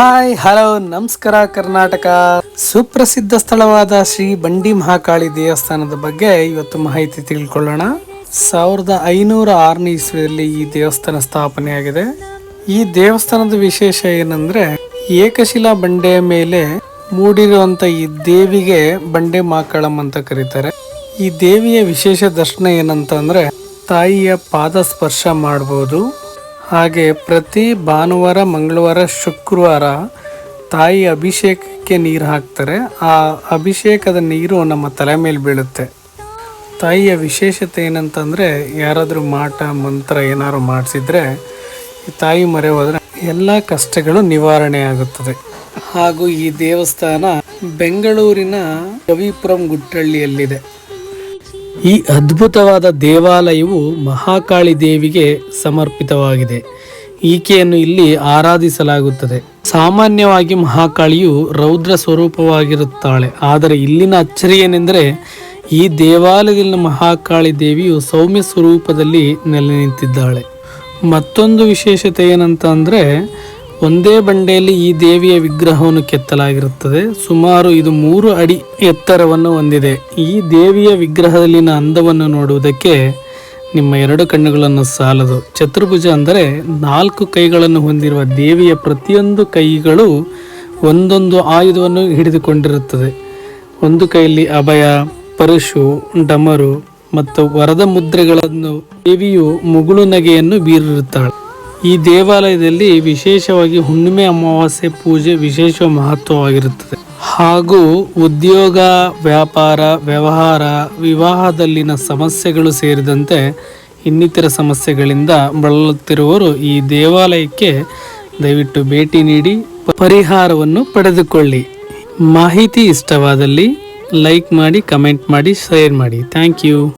Hi, hello, ನಮಸ್ಕಾರ, ಕರ್ನಾಟಕ. ಸುಪ್ರಸಿದ್ಧ ಸ್ಥಳವಾದ ಶ್ರೀ ಬಂಡಿ ಮಹಾಕಾಳಿ ದೇವಸ್ಥಾನದ ಬಗ್ಗೆ ಇವತ್ತು ಮಾಹಿತಿ ತಿಳ್ಕೊಳ್ಳೋಣ. ಸಾವಿರದ ಐನೂರ ಆರನೇ ಇಸ್ವಿಯಲ್ಲಿ ಈ ದೇವಸ್ಥಾನ ಸ್ಥಾಪನೆಯಾಗಿದೆ. ಈ ದೇವಸ್ಥಾನದ ವಿಶೇಷ ಏನಂದ್ರೆ, ಏಕಶಿಲಾ ಬಂಡೆಯ ಮೇಲೆ ಮೂಡಿರುವಂತ ಈ ದೇವಿಗೆ ಬಂಡೆ ಮಾಕಳಂ ಅಂತ ಕರೀತಾರೆ. ಈ ದೇವಿಯ ವಿಶೇಷ ದರ್ಶನ ಏನಂತ ಅಂದ್ರೆ ತಾಯಿಯ ಪಾದ ಸ್ಪರ್ಶ ಮಾಡಬಹುದು ಹಾಗೆ ಪ್ರತಿ ಭಾನುವಾರ, ಮಂಗಳವಾರ, ಶುಕ್ರವಾರ ತಾಯಿ ಅಭಿಷೇಕಕ್ಕೆ ನೀರು ಹಾಕ್ತಾರೆ. ಆ ಅಭಿಷೇಕದ ನೀರು ನಮ್ಮ ತಲೆ ಮೇಲೆ ಬೀಳುತ್ತೆ. ತಾಯಿಯ ವಿಶೇಷತೆ ಏನಂತಂದರೆ, ಯಾರಾದರೂ ಮಾಟ, ಮಂತ್ರ ಏನಾದರೂ ಮಾಡಿಸಿದರೆ ತಾಯಿ ಮರೆ ಹೋದರೆ ಎಲ್ಲ ಕಷ್ಟಗಳು ನಿವಾರಣೆ ಆಗುತ್ತದೆ. ಹಾಗೂ ಈ ದೇವಸ್ಥಾನ ಬೆಂಗಳೂರಿನ ರವಿಪುರಂ ಗುಟ್ಟಳ್ಳಿಯಲ್ಲಿದೆ. ಈ ಅದ್ಭುತವಾದ ದೇವಾಲಯವು ಮಹಾಕಾಳಿ ದೇವಿಗೆ ಸಮರ್ಪಿತವಾಗಿದೆ. ಈಕೆಯನ್ನು ಇಲ್ಲಿ ಆರಾಧಿಸಲಾಗುತ್ತದೆ. ಸಾಮಾನ್ಯವಾಗಿ ಮಹಾಕಾಳಿಯು ರೌದ್ರ ಸ್ವರೂಪವಾಗಿರುತ್ತಾಳೆ. ಆದರೆ ಇಲ್ಲಿನ ಅಚ್ಚರಿ ಏನೆಂದರೆ ಈ ದೇವಾಲಯದಲ್ಲಿನ ಮಹಾಕಾಳಿ ದೇವಿಯು ಸೌಮ್ಯ ಸ್ವರೂಪದಲ್ಲಿ ನೆಲೆ ನಿಂತಿದ್ದಾಳೆ ಮತ್ತೊಂದು ವಿಶೇಷತೆ ಏನಂತ ಅಂದರೆ ಒಂದೇ ಬಂಡೆಯಲ್ಲಿ ಈ ದೇವಿಯ ವಿಗ್ರಹವನ್ನು ಕೆತ್ತಲಾಗಿರುತ್ತದೆ. ಸುಮಾರು ಇದು ಮೂರು ಅಡಿ ಎತ್ತರವನ್ನು ಹೊಂದಿದೆ. ಈ ದೇವಿಯ ವಿಗ್ರಹದಲ್ಲಿನ ಅಂದವನ್ನು ನೋಡುವುದಕ್ಕೆ ನಿಮ್ಮ ಎರಡು ಕಣ್ಣುಗಳನ್ನು ಸಾಲದು. ಚತುರ್ಭುಜ ಅಂದರೆ ನಾಲ್ಕು ಕೈಗಳನ್ನು ಹೊಂದಿರುವ ದೇವಿಯ ಪ್ರತಿಯೊಂದು ಕೈಗಳು ಒಂದೊಂದು ಆಯುಧವನ್ನು ಹಿಡಿದುಕೊಂಡಿರುತ್ತದೆ. ಒಂದು ಕೈಯಲ್ಲಿ ಅಭಯ, ಪರಶು, ಡಮರು ಮತ್ತು ವರದ ಮುದ್ರೆಗಳನ್ನು ದೇವಿಯು ಮುಗುಳು ನಗೆಯನ್ನು ಬೀರಿರುತ್ತಾಳೆ. ಈ ದೇವಾಲಯದಲ್ಲಿ ವಿಶೇಷವಾಗಿ ಹುಣ್ಣಿಮೆ ಅಮಾವಾಸ್ಯೆ ಪೂಜೆ ವಿಶೇಷ ಮಹತ್ವವಾಗಿರುತ್ತದೆ. ಹಾಗೂ ಉದ್ಯೋಗ, ವ್ಯಾಪಾರ, ವ್ಯವಹಾರ, ವಿವಾಹದಲ್ಲಿನ ಸಮಸ್ಯೆಗಳು ಸೇರಿದಂತೆ ಇನ್ನಿತರ ಸಮಸ್ಯೆಗಳಿಂದ ಬಳಲುತ್ತಿರುವವರು ಈ ದೇವಾಲಯಕ್ಕೆ ದಯವಿಟ್ಟು ಭೇಟಿ ನೀಡಿ ಪರಿಹಾರವನ್ನು ಪಡೆದುಕೊಳ್ಳಿ. ಮಾಹಿತಿ ಇಷ್ಟವಾದಲ್ಲಿ ಲೈಕ್ ಮಾಡಿ, ಕಮೆಂಟ್ ಮಾಡಿ, ಶೇರ್ ಮಾಡಿ. Thank you.